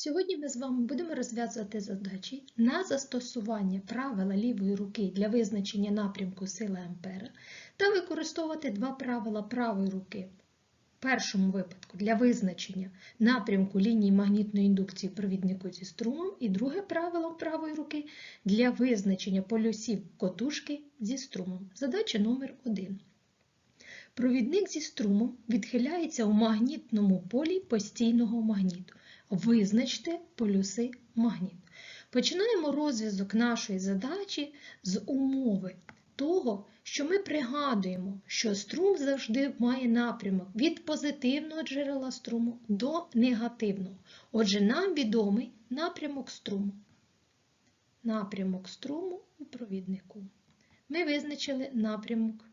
Сьогодні ми з вами будемо розв'язувати задачі на застосування правила лівої руки для визначення напрямку сили Ампера та використовувати два правила правої руки. В першому випадку для визначення напрямку лінії магнітної індукції провіднику зі струмом, і друге правило правої руки для визначення полюсів котушки зі струмом. Задача номер 1. Провідник зі струмом відхиляється у магнітному полі постійного магніту. Визначте полюси магніту. Починаємо розв'язок нашої задачі з умови того, що ми пригадуємо, що струм завжди має напрямок від позитивного джерела струму до негативного. Отже, нам відомий напрямок струму. Напрямок струму у провіднику. Ми визначили напрямок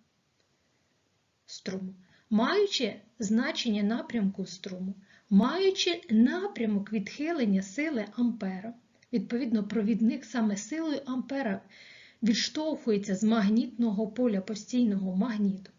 струму. Маючи значення напрямку струму, маючи напрямок відхилення сили Ампера, відповідно, провідник саме силою Ампера відштовхується з магнітного поля постійного магніту,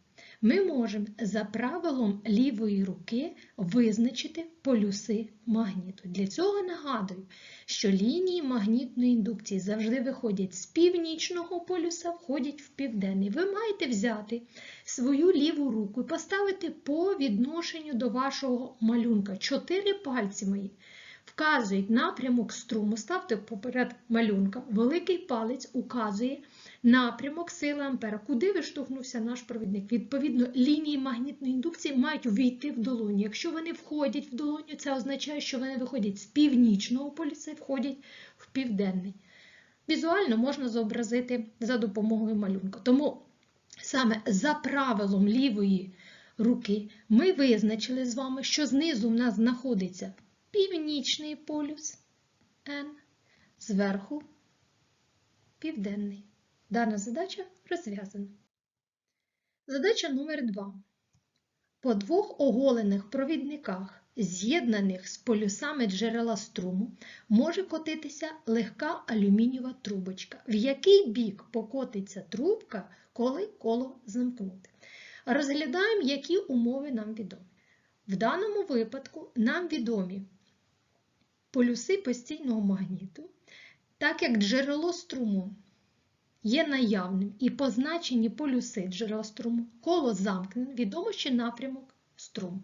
ми можемо за правилом лівої руки визначити полюси магніту. Для цього нагадую, що лінії магнітної індукції завжди виходять з північного полюса, входять в південний. Ви маєте взяти свою ліву руку і поставити по відношенню до вашого малюнка. Чотири пальці мої вказують напрямок струму, ставте поперед малюнка, великий палець указує напрямок сили Ампера. Куди виштовхнувся наш провідник? Відповідно, лінії магнітної індукції мають увійти в долоню. Якщо вони входять в долоню, це означає, що вони виходять з північного полюса і входять в південний. Візуально можна зобразити за допомогою малюнка. Тому саме за правилом лівої руки ми визначили з вами, що знизу в нас знаходиться північний полюс N, зверху південний. Дана задача розв'язана. Задача номер 2. По двох оголених провідниках, з'єднаних з полюсами джерела струму, може котитися легка алюмінієва трубочка. В який бік покотиться трубка, коли коло замкнути? Розглядаємо, які умови нам відомі. В даному випадку нам відомі полюси постійного магніту, так як джерело струму є наявним і позначені полюси джерела струму, коло замкнене, відомо ще напрямок струму.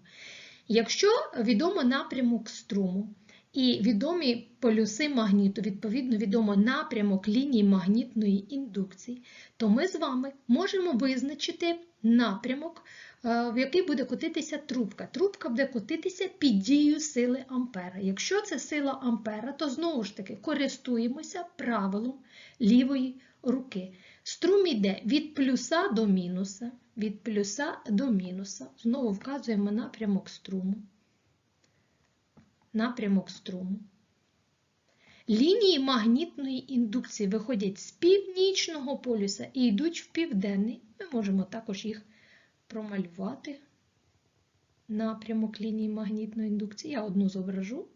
Якщо відомо напрямок струму і відомі полюси магніту, відповідно відомо напрямок лінії магнітної індукції, то ми з вами можемо визначити напрямок, в який буде котитися трубка. Трубка буде котитися під дією сили Ампера. Якщо це сила Ампера, то знову ж таки користуємося правилом лівої руки. Струм йде від плюса до мінуса, від плюса до мінуса. Знову вказуємо напрямок струму. Напрямок струму. Лінії магнітної індукції виходять з північного полюса і йдуть в південний. Ми можемо також їх промалювати. Напрямок лінії магнітної індукції. Я одну зображу.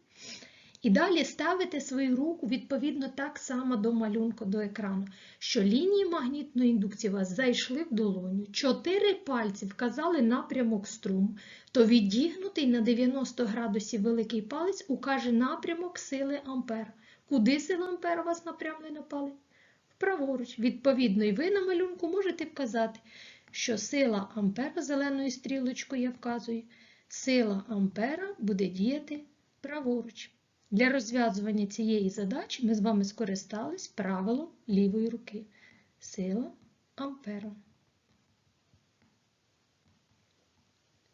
І далі ставите свою руку відповідно так само до малюнку, до екрану, що лінії магнітної індукції вас зайшли в долоню, чотири пальці вказали напрямок струму, то відігнутий на 90 градусів великий палець укаже напрямок сили Ампера. Куди сила Ампера у вас напрямлена палець? Вправоруч. Відповідно, і ви на малюнку можете вказати, що сила Ампера зеленою стрілочкою я вказую, сила Ампера буде діяти праворуч. Для розв'язування цієї задачі ми з вами скористались правилом лівої руки. Сила Ампера.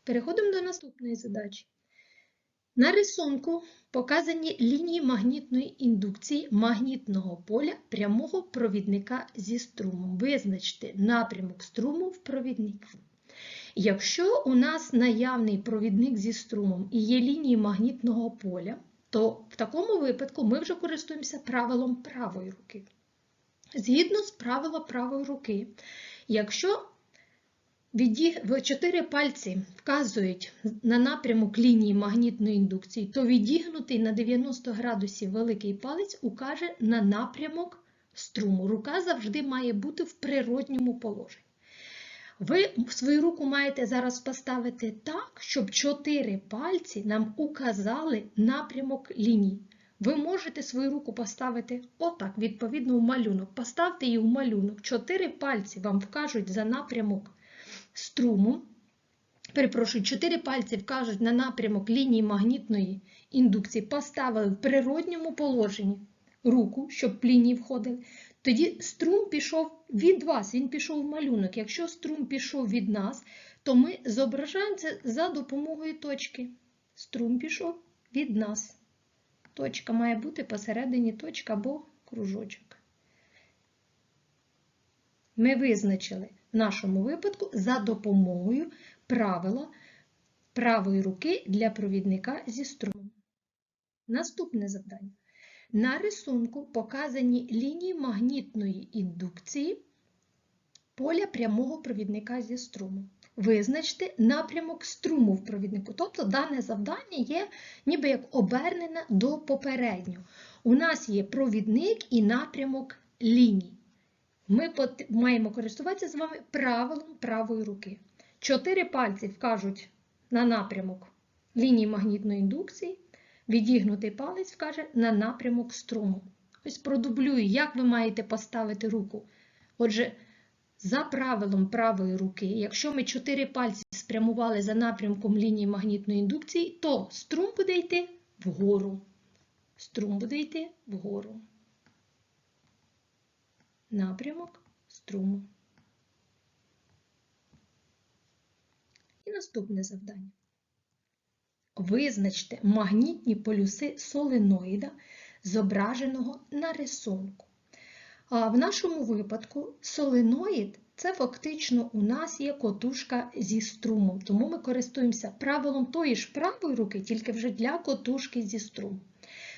Переходимо до наступної задачі. На рисунку показані лінії магнітної індукції магнітного поля прямого провідника зі струмом. Визначте напрямок струму в провіднику. Якщо у нас наявний провідник зі струмом і є лінії магнітного поля, то в такому випадку ми вже користуємося правилом правої руки. Згідно з правилом правої руки, якщо чотири пальці вказують на напрямок лінії магнітної індукції, то відігнутий на 90 градусів великий палець укаже на напрямок струму. Рука завжди має бути в природньому положенні. Ви свою руку маєте зараз поставити так, щоб чотири пальці нам указали напрямок лінії. Ви можете свою руку поставити отак, відповідно, в малюнок. Поставте її в малюнок. Чотири пальці вам вкажуть за напрямок струму. Перепрошую, чотири пальці вкажуть на напрямок лінії магнітної індукції. Поставили в природньому положенні руку, щоб лінії входили. Тоді струм пішов від вас, він пішов в малюнок. Якщо струм пішов від нас, то ми зображаємо це за допомогою точки. Струм пішов від нас. Точка має бути посередині точка або кружочок. Ми визначили в нашому випадку за допомогою правила правої руки для провідника зі струмом. Наступне завдання. На рисунку показані лінії магнітної індукції поля прямого провідника зі струмом. Визначте напрямок струму в провіднику. Тобто дане завдання є ніби як обернене до попереднього. У нас є провідник і напрямок ліній. Ми маємо користуватися з вами правилом правої руки. Чотири пальці вкажуть на напрямок лінії магнітної індукції, відігнутий палець вкаже на напрямок струму. Ось продублюю, як ви маєте поставити руку. Отже, за правилом правої руки, якщо ми чотири пальці спрямували за напрямком лінії магнітної індукції, то струм буде йти вгору. Струм буде йти вгору. Напрямок струму. І наступне завдання. Визначте магнітні полюси соленоїда, зображеного на рисунку. В нашому випадку соленоїд це фактично у нас є котушка зі струмом, тому ми користуємося правилом тої ж правої руки, тільки вже для котушки зі струмом.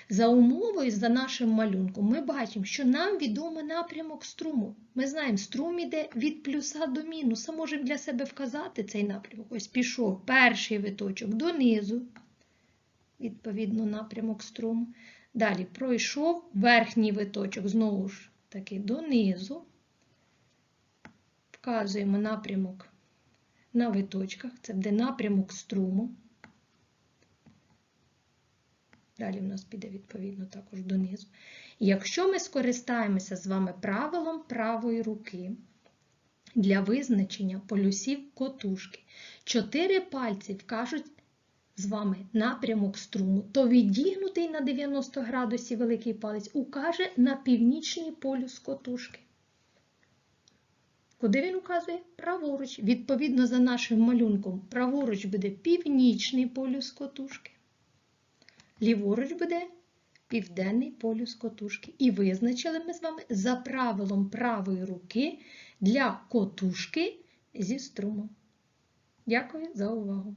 За умовою, за нашим малюнком, ми бачимо, що нам відомий напрямок струму. Ми знаємо, струм іде від плюса до мінуса. Можемо для себе вказати цей напрямок. Ось пішов перший виточок донизу, відповідно, напрямок струму. Далі пройшов верхній виточок, знову ж таки, донизу. Вказуємо напрямок на виточках. Це буде напрямок струму. Далі в нас піде, відповідно, також донизу. Якщо ми скористаємося з вами правилом правої руки для визначення полюсів котушки, чотири пальці вкажуть з вами напрямок струму, то відігнутий на 90 градусів великий палець укаже на північний полюс котушки. Куди він указує? Праворуч. Відповідно за нашим малюнком, праворуч буде північний полюс котушки. Ліворуч буде південний полюс котушки. І визначили ми з вами за правилом правої руки для котушки зі струмом. Дякую за увагу!